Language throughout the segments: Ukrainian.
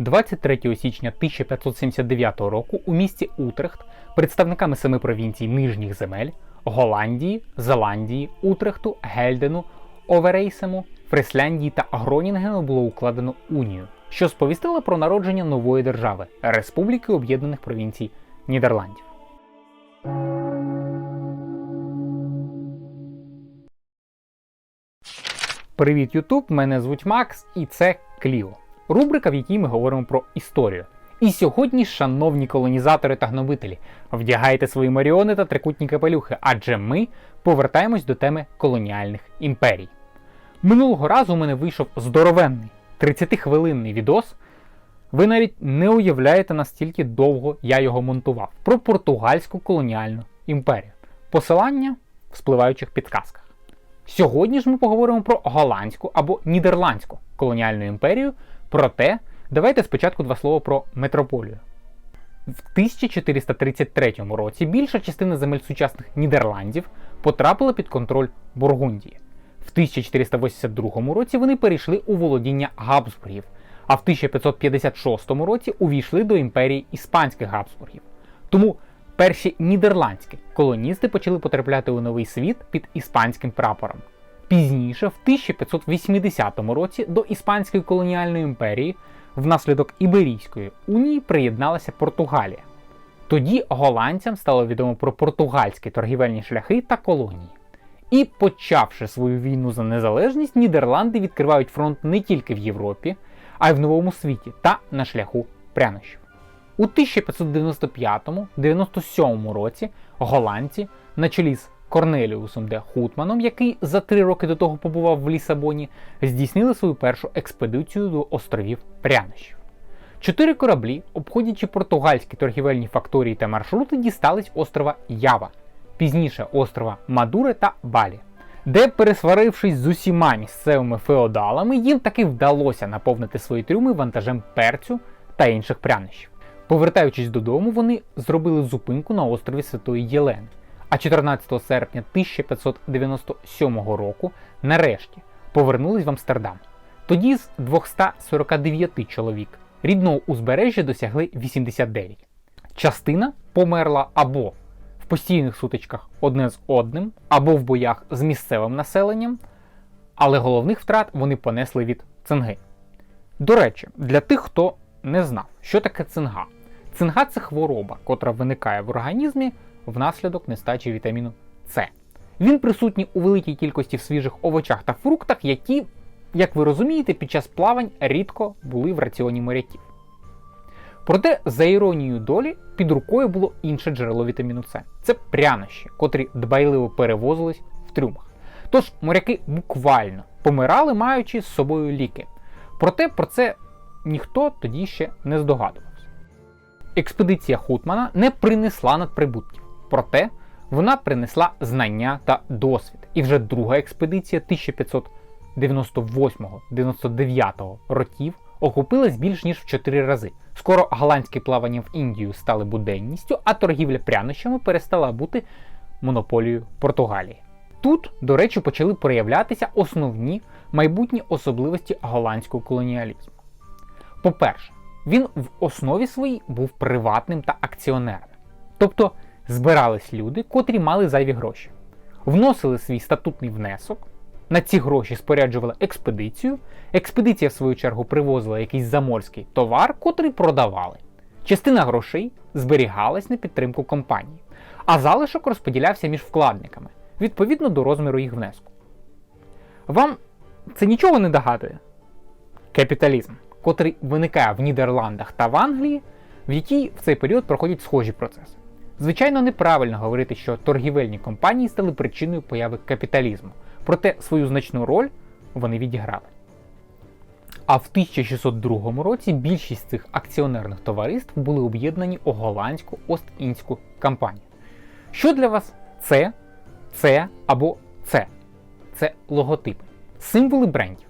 23 січня 1579 року у місті Утрехт представниками семи провінцій Нижніх земель Голландії, Зеландії, Утрехту, Гельдену, Оверейсему, Фрисляндії та Гронінгену було укладено унію, що сповістила про народження нової держави Республіки Об'єднаних Провінцій Нідерландів. Привіт, Ютуб! Мене звуть Макс, і це Кліо. Рубрика, в якій ми говоримо про історію. І сьогодні, шановні колонізатори та гнобителі, вдягайте свої маріони та трикутні капелюхи, адже ми повертаємось до теми колоніальних імперій. Минулого разу у мене вийшов здоровенний 30-хвилинний відос. Ви навіть не уявляєте настільки довго я його монтував про португальську колоніальну імперію. Посилання в спливаючих підказках. Сьогодні ж ми поговоримо про голландську або нідерландську колоніальну імперію. Проте, давайте спочатку два слова про метрополію. В 1433 році більша частина земель сучасних Нідерландів потрапила під контроль Бургундії. В 1482 році вони перейшли у володіння Габсбургів, а в 1556 році увійшли до імперії іспанських Габсбургів. Тому перші нідерландські колоністи почали потрапляти у новий світ під іспанським прапором. Пізніше, в 1580 році, до Іспанської колоніальної імперії внаслідок Іберійської унії приєдналася Португалія. Тоді голландцям стало відомо про португальські торгівельні шляхи та колонії. І, почавши свою війну за незалежність, Нідерланди відкривають фронт не тільки в Європі, а й в новому світі та на шляху прянощів. У 1595-97 році голландці на чолі з Корнеліусом де Хутманом, який за три роки до того побував в Лісабоні, здійснили свою першу експедицію до островів Прянощів. Чотири кораблі, обходячи португальські торгівельні факторії та маршрути, дістались острова Ява, пізніше острова Мадуре та Балі, де, пересварившись з усіма місцевими феодалами, їм таки вдалося наповнити свої трюми вантажем перцю та інших прянощів. Повертаючись додому, вони зробили зупинку на острові Святої Єлени. А 14 серпня 1597 року нарешті повернулись в Амстердам. Тоді з 249 чоловік рідного узбережжя досягли 89. Частина померла або в постійних сутичках одне з одним, або в боях з місцевим населенням, але головних втрат вони понесли від цинги. До речі, для тих, хто не знав, що таке цинга. Цинга це хвороба, котра виникає в організмі внаслідок нестачі вітаміну С. Він присутній у великій кількості в свіжих овочах та фруктах, які, як ви розумієте, під час плавань рідко були в раціоні моряків. Проте, за іронією долі, під рукою було інше джерело вітаміну С. Це прянощі, котрі дбайливо перевозились в трюмах. Тож моряки буквально помирали, маючи з собою ліки. Проте про це ніхто тоді ще не здогадувався. Експедиція Хутмана не принесла надприбутків. Проте вона принесла знання та досвід. І вже друга експедиція 1598-99 років охопилась більш ніж в 4 рази. Скоро голландські плавання в Індію стали буденністю, а торгівля прянощами перестала бути монополією Португалії. Тут, до речі, почали проявлятися основні майбутні особливості голландського колоніалізму. По-перше, він в основі своїй був приватним та акціонерним. Тобто збирались люди, котрі мали зайві гроші, вносили свій статутний внесок, на ці гроші споряджували експедицію. Експедиція, в свою чергу, привозила якийсь заморський товар, котрий продавали. Частина грошей зберігалась на підтримку компанії, а залишок розподілявся між вкладниками відповідно до розміру їх внеску. Вам це нічого не догадує? Капіталізм, котрий виникає в Нідерландах та в Англії, в якій в цей період проходять схожі процеси. Звичайно, неправильно говорити, що торгівельні компанії стали причиною появи капіталізму, проте свою значну роль вони відіграли. А в 1602 році більшість цих акціонерних товариств були об'єднані у голландську Ост-Індську компанію. Що для вас це, це або це? Це логотипи, символи брендів.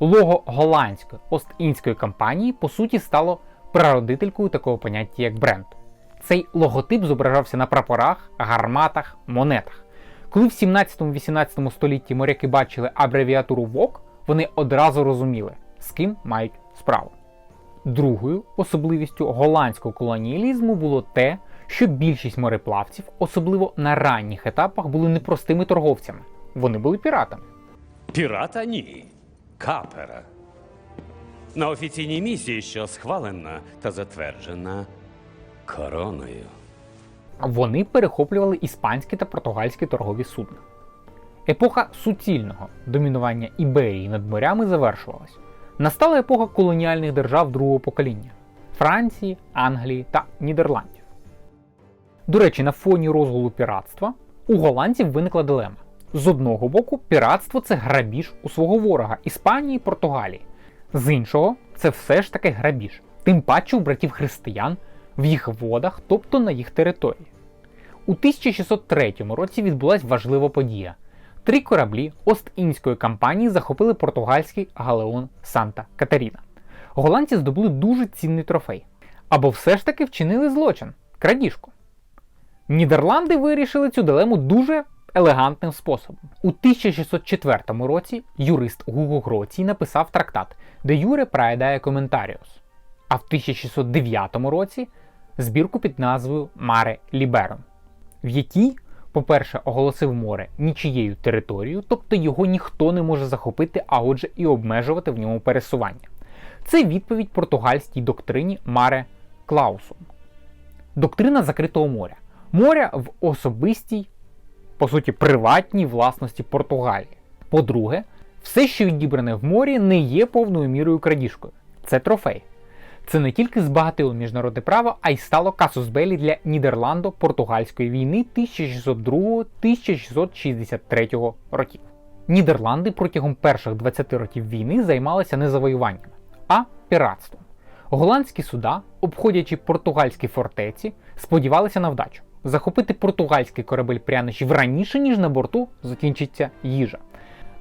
Лого голландської Ост-Індської компанії по суті стало прародителькою такого поняття як бренд. Цей логотип зображався на прапорах, гарматах, монетах. Коли в 17-18 столітті моряки бачили абревіатуру ВОК, вони одразу розуміли, з ким мають справу. Другою особливістю голландського колоніалізму було те, що більшість мореплавців, особливо на ранніх етапах, були не простими торговцями, вони були піратами. Пірата ні. Капера. На офіційній місії, що схвалена та затверджена короною. Вони перехоплювали іспанські та португальські торгові судна. Епоха суцільного домінування Іберії над морями завершувалась. Настала епоха колоніальних держав другого покоління Франції, Англії та Нідерландів. До речі, на фоні розгулу піратства у голландців виникла дилема. З одного боку, піратство це грабіж у свого ворога Іспанії Португалії. З іншого, це все ж таки грабіж, тим паче у братів християн в їх водах, тобто на їх території. У 1603 році відбулася важлива подія. Три кораблі Ост-Індської компанії захопили португальський галеон Санта Катаріна. Голландці здобули дуже цінний трофей. Або все ж таки вчинили злочин крадіжку. Нідерланди вирішили цю дилему дуже елегантним способом. У 1604 році юрист Гуго Гроцій написав трактат де Юре Праедає Коментаріус, а в 1609 році збірку під назвою Маре Лібером, в якій, по-перше, оголосив море нічією територією, тобто його ніхто не може захопити, а отже і обмежувати в ньому пересування. Це відповідь португальській доктрині Маре Клаусум. Доктрина закритого моря. Моря в особистій, по суті, приватній власності Португалії. По-друге, все, що відібране в морі, не є повною мірою крадіжкою. Це трофей. Це не тільки збагатило міжнародне право, а й стало касус белі для Нідерландо-Португальської війни 1602-1663 років. Нідерланди протягом перших 20 років війни займалися не завоюваннями, а піратством. Голландські суда, обходячи португальські фортеці, сподівалися на вдачу захопити португальський корабель прянощів раніше, ніж на борту закінчиться їжа.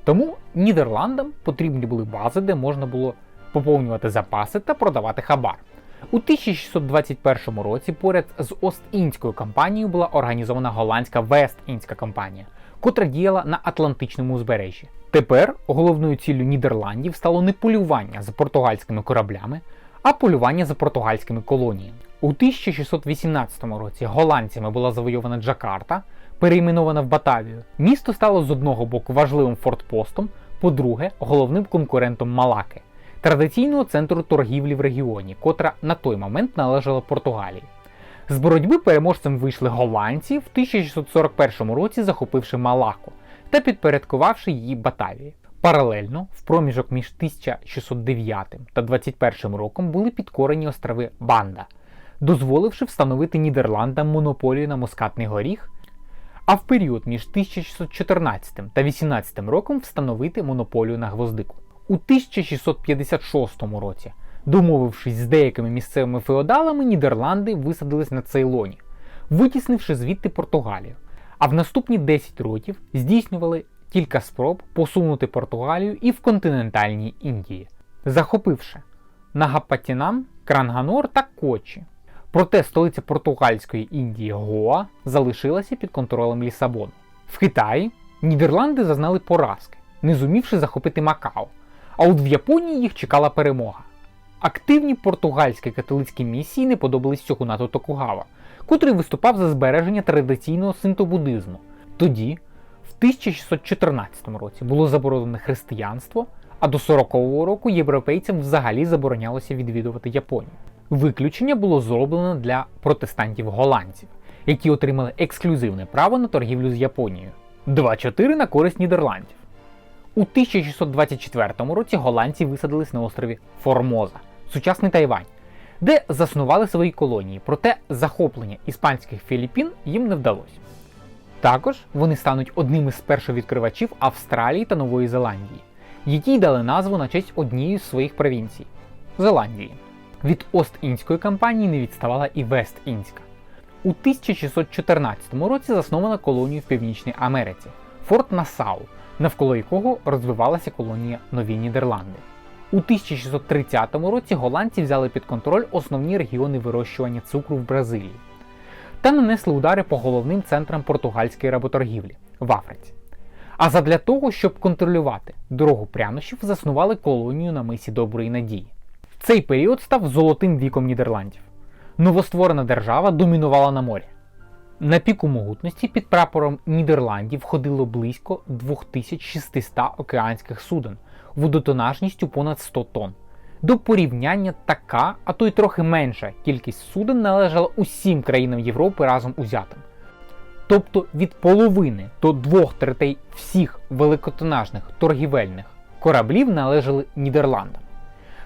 Тому Нідерландам потрібні були бази, де можна було поповнювати запаси та продавати хабар. У 1621 році поряд з Ост-Індською компанією була організована голландська Вест-Індська компанія, котра діяла на Атлантичному узбережжі. Тепер головною ціллю Нідерландів стало не полювання за португальськими кораблями, а полювання за португальськими колоніями. У 1618 році голландцями була завойована Джакарта, перейменована в Батавію. Місто стало з одного боку важливим фортпостом, по-друге, головним конкурентом Малаки, традиційного центру торгівлі в регіоні, котра на той момент належала Португалії. З боротьби переможцем вийшли голландці в 1641 році, захопивши Малаку та підпорядкувавши її Батавії. Паралельно, в проміжок між 1609 та 21 роком були підкорені острови Банда, дозволивши встановити Нідерландам монополію на мускатний горіх, а в період між 1614 та 18 роком встановити монополію на гвоздику. У 1656 році, домовившись з деякими місцевими феодалами, Нідерланди висадились на Цейлоні, витіснивши звідти Португалію. А в наступні 10 років здійснювали кілька спроб посунути Португалію і в континентальній Індії, захопивши Нагапатінам, Кранганор та Кочі. Проте столиця португальської Індії Гоа залишилася під контролем Лісабону. В Китаї Нідерланди зазнали поразки, не зумівши захопити Макао. А от в Японії їх чекала перемога. Активні португальські католицькі місії не подобались Сьокунату Токугава, котрий виступав за збереження традиційного синтобудизму. Тоді, в 1614 році, було заборонене християнство, а до 40-го року європейцям взагалі заборонялося відвідувати Японію. Виключення було зроблено для протестантів-голландців, які отримали ексклюзивне право на торгівлю з Японією. 2-4 на користь Нідерландів. У 1624 році голландці висадились на острові Формоза, сучасний Тайвань, де заснували свої колонії, проте захоплення іспанських Філіппін їм не вдалося. Також вони стануть одним із першовідкривачів Австралії та Нової Зеландії, які дали назву на честь однієї з своїх провінцій Зеландії. Від Ост-Індської компанії не відставала і Вест-Індська. У 1614 році заснована колонію в Північній Америці Форт Насау, навколо якого розвивалася колонія Нові Нідерланди. У 1630 році голландці взяли під контроль основні регіони вирощування цукру в Бразилії та нанесли удари по головним центрам португальської работоргівлі в Африці. А задля того, щоб контролювати дорогу прянощів, заснували колонію на мисі Доброї Надії. Цей період став золотим віком Нідерландів. Новостворена держава домінувала на морі. На піку могутності під прапором Нідерландів ходило близько 2600 океанських суден водотонажністю понад 100 тонн. До порівняння така, а то й трохи менша кількість суден належала усім країнам Європи разом узятим. Тобто від половини до двох третей всіх великотонажних торгівельних кораблів належали Нідерландам.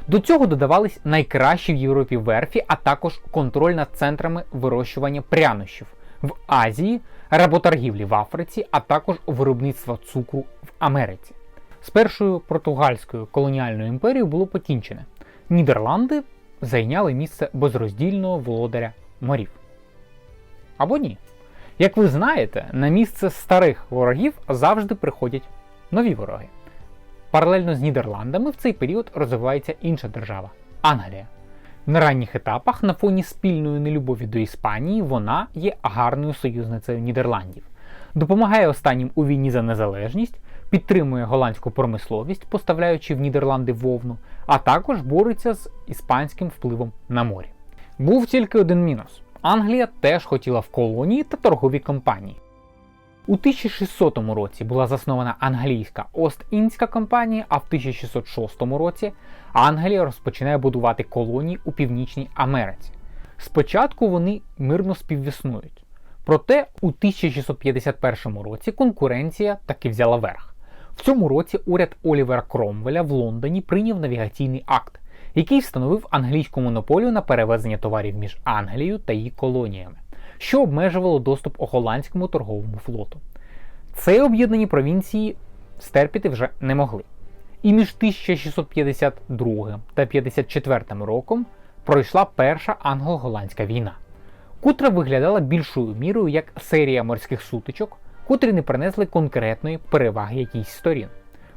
До цього додавались найкращі в Європі верфі, а також контроль над центрами вирощування прянощів в Азії, работоргівлі в Африці, а також виробництва цукру в Америці. З першою португальською колоніальною імперією було покінчене. Нідерланди зайняли місце безроздільного володаря морів. Або ні. Як ви знаєте, на місце старих ворогів завжди приходять нові вороги. Паралельно з Нідерландами в цей період розвивається інша держава Англія. На ранніх етапах, на фоні спільної нелюбові до Іспанії, вона є гарною союзницею Нідерландів, допомагає останнім у війні за незалежність, підтримує голландську промисловість, поставляючи в Нідерланди вовну, а також бореться з іспанським впливом на морі. Був тільки один мінус: Англія теж хотіла в колонії та торгові компанії. У 1600 році була заснована англійська Ост-Індська компанія, а в 1606 році Англія розпочинає будувати колонії у Північній Америці. Спочатку вони мирно співіснують. Проте у 1651 році конкуренція таки взяла верх. В цьому році уряд Олівера Кромвеля в Лондоні прийняв навігаційний акт, який встановив англійську монополію на перевезення товарів між Англією та її колоніями що обмежувало доступ голландському торговому флоту. Це об'єднані провінції стерпіти вже не могли. І між 1652 та 54 роком пройшла перша англо-голландська війна, котра виглядала більшою мірою як серія морських сутичок, котрі не принесли конкретної переваги якійсь сторін.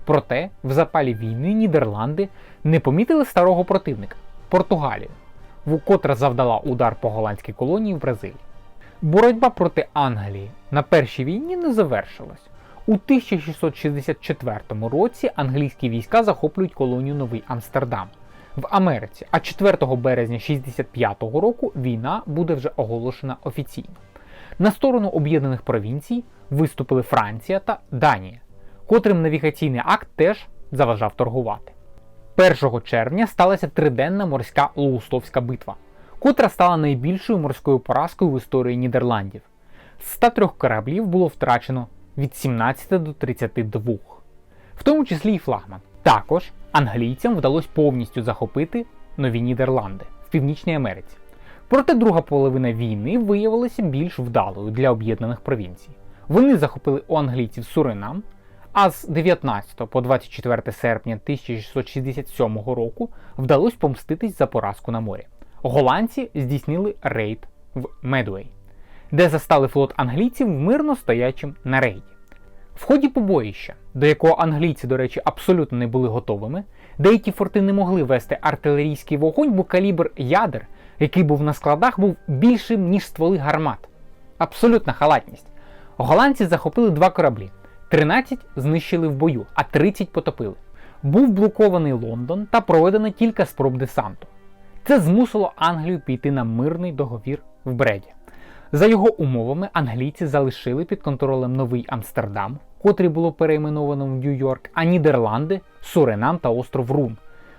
Проте в запалі війни Нідерланди не помітили старого противника Португалію, котра завдала удар по голландській колонії в Бразилії. Боротьба проти Англії на першій війні не завершилась. У 1664 році англійські війська захоплюють колонію Новий Амстердам в Америці, а 4 березня 65 року війна буде вже оголошена офіційно. На сторону об'єднаних провінцій виступили Франція та Данія, котрим навігаційний акт теж заважав торгувати. 1 червня сталася триденна морська Лоустовська битва котра стала найбільшою морською поразкою в історії Нідерландів. З 103 кораблів було втрачено від 17 до 32, в тому числі і флагман. Також англійцям вдалося повністю захопити нові Нідерланди в Північній Америці. Проте друга половина війни виявилася більш вдалою для об'єднаних провінцій. Вони захопили у англійців Суринам, а з 19 по 24 серпня 1667 року вдалося помститись за поразку на морі голландці здійснили рейд в Медуей, де застали флот англійців мирно стоячим на рейді. В ході побоїща, до якого англійці, до речі, абсолютно не були готовими, деякі форти не могли вести артилерійський вогонь, бо калібр ядер, який був на складах, був більшим, ніж стволи гармат. Абсолютна халатність. Голландці захопили два кораблі, 13 знищили в бою, а 30 потопили. Був блокований Лондон та проведено кілька спроб десанту. Це змусило Англію піти на мирний договір в Бреді. За його умовами, англійці залишили під контролем Новий Амстердам, котрий було перейменовано в Нью-Йорк, а Нідерланди, Суринам та остров Рун,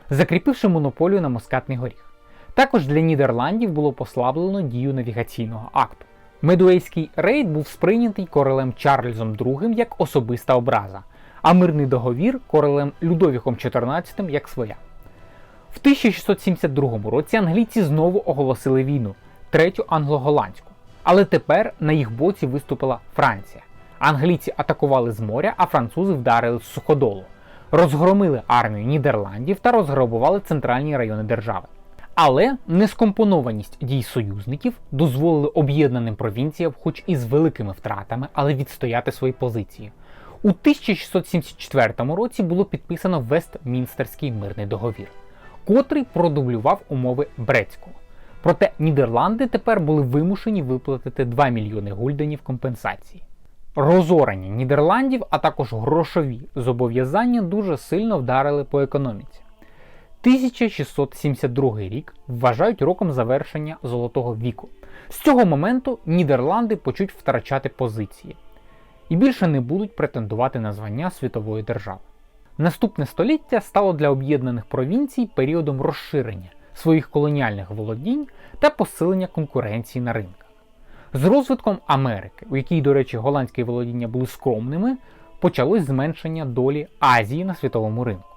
закріпивши монополію на Москатний горіх. Також для Нідерландів було послаблено дію навігаційного акту. Медуейський рейд був сприйнятий королем Чарльзом II як особиста образа, а мирний договір королем Людовіком XIV як своя. В 1672 році англійці знову оголосили війну, третю англо-голландську. Але тепер на їх боці виступила Франція. Англійці атакували з моря, а французи вдарили з суходолу, розгромили армію Нідерландів та розграбували центральні райони держави. Але нескомпонованість дій союзників дозволили об'єднаним провінціям, хоч і з великими втратами, але відстояти свої позиції. У 1674 році було підписано Вестмінстерський мирний договір котрий продублював умови Брецького. Проте Нідерланди тепер були вимушені виплатити 2 мільйони гульденів компенсації. Розорення Нідерландів, а також грошові зобов'язання дуже сильно вдарили по економіці. 1672 рік вважають роком завершення Золотого віку. З цього моменту Нідерланди почуть втрачати позиції і більше не будуть претендувати на звання світової держави. Наступне століття стало для об'єднаних провінцій періодом розширення своїх колоніальних володінь та посилення конкуренції на ринках. З розвитком Америки, у якій, до речі, голландські володіння були скромними, почалось зменшення долі Азії на світовому ринку.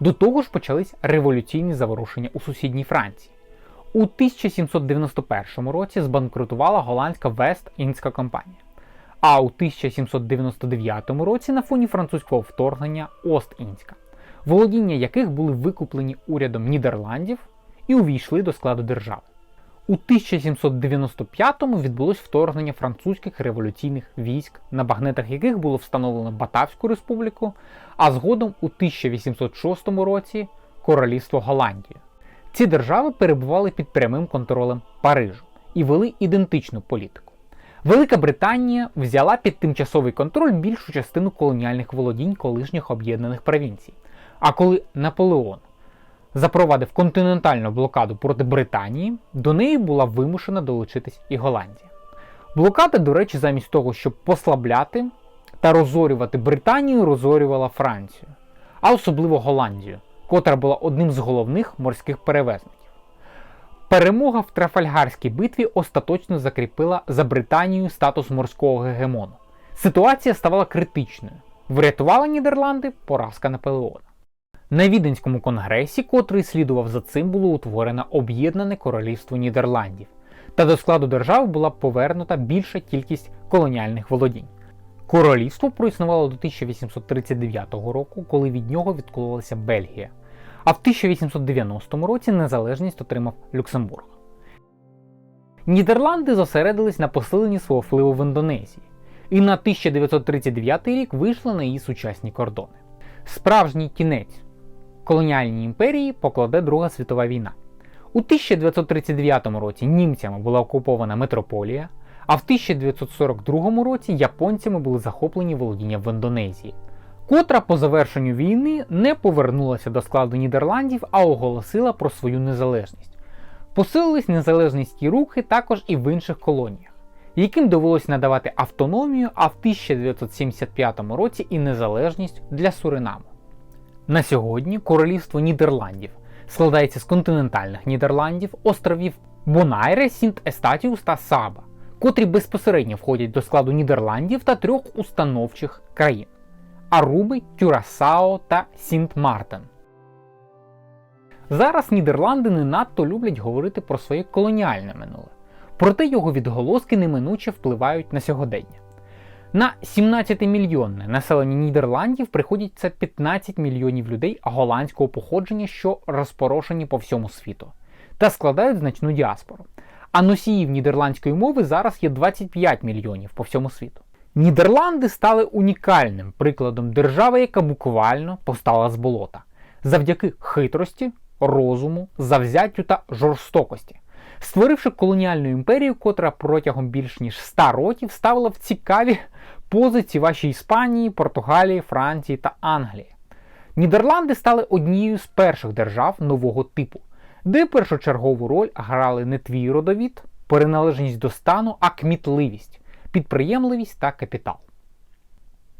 До того ж почались революційні заворушення у сусідній Франції. У 1791 році збанкрутувала голландська Вест-Індська компанія, а у 1799 році на фоні французького вторгнення Ост-Індська, володіння яких були викуплені урядом Нідерландів і увійшли до складу держави. У 1795-му відбулось вторгнення французьких революційних військ, на багнетах яких було встановлено Батавську республіку, а згодом у 1806 році Королівство Голландії. Ці держави перебували під прямим контролем Парижу і вели ідентичну політику. Велика Британія взяла під тимчасовий контроль більшу частину колоніальних володінь колишніх об'єднаних провінцій. А коли Наполеон запровадив континентальну блокаду проти Британії, до неї була вимушена долучитись і Голландія. Блокада, до речі, замість того, щоб послабляти та розорювати Британію, розорювала Францію, а особливо Голландію, котра була одним з головних морських перевезників. Перемога в Трафальгарській битві остаточно закріпила за Британією статус морського гегемону. Ситуація ставала критичною. Врятувала Нідерланди поразка Наполеона. На Віденському конгресі, котрий слідував за цим, було утворено Об'єднане Королівство Нідерландів, та до складу держави була повернута більша кількість колоніальних володінь. Королівство проіснувало до 1839 року, коли від нього відкололася Бельгія, а в 1890 році незалежність отримав Люксембург. Нідерланди зосередились на посиленні свого впливу в Індонезії, і на 1939 рік вийшли на її сучасні кордони. Справжній кінець колоніальній імперії покладе Друга світова війна. У 1939 році німцями була окупована метрополія, а в 1942 році японцями були захоплені володіння в Індонезії, котра по завершенню війни не повернулася до складу Нідерландів, а оголосила про свою незалежність. Посилились незалежницькі рухи також і в інших колоніях, яким довелось надавати автономію, а в 1975 році і незалежність для Суринаму. На сьогодні королівство Нідерландів складається з континентальних Нідерландів, островів Бонайре, Сінт Естатіус та Саба, котрі безпосередньо входять до складу Нідерландів та трьох установчих країн Аруби, Кюрасао та Сінт Мартен. Зараз Нідерланди не надто люблять говорити про своє колоніальне минуле, проте його відголоски неминуче впливають на сьогодення. На 17-мільйонне населення Нідерландів приходиться 15 мільйонів людей голландського походження, що розпорошені по всьому світу, та складають значну діаспору. А носіїв нідерландської мови зараз є 25 мільйонів по всьому світу. Нідерланди стали унікальним прикладом держави, яка буквально постала з болота, завдяки хитрості, розуму, завзяттю та жорстокості. Створивши колоніальну імперію, котра протягом більш ніж 100 років ставила в цікаві позиції вашій Іспанії, Португалії, Франції та Англії. Нідерланди стали однією з перших держав нового типу, де першочергову роль грали не твій родовід, приналежність до стану, а кмітливість, підприємливість та капітал.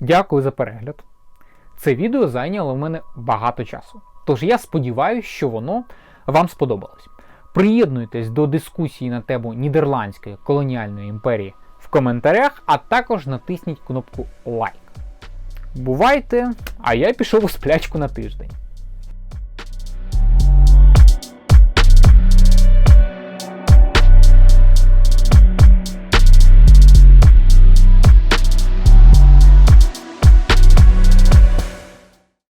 Дякую за перегляд. Це відео зайняло в мене багато часу. Тож я сподіваюся, що воно вам сподобалось. Приєднуйтесь до дискусії на тему Нідерландської колоніальної імперії в коментарях, а також натисніть кнопку лайк. Бувайте! А я пішов у сплячку на тиждень.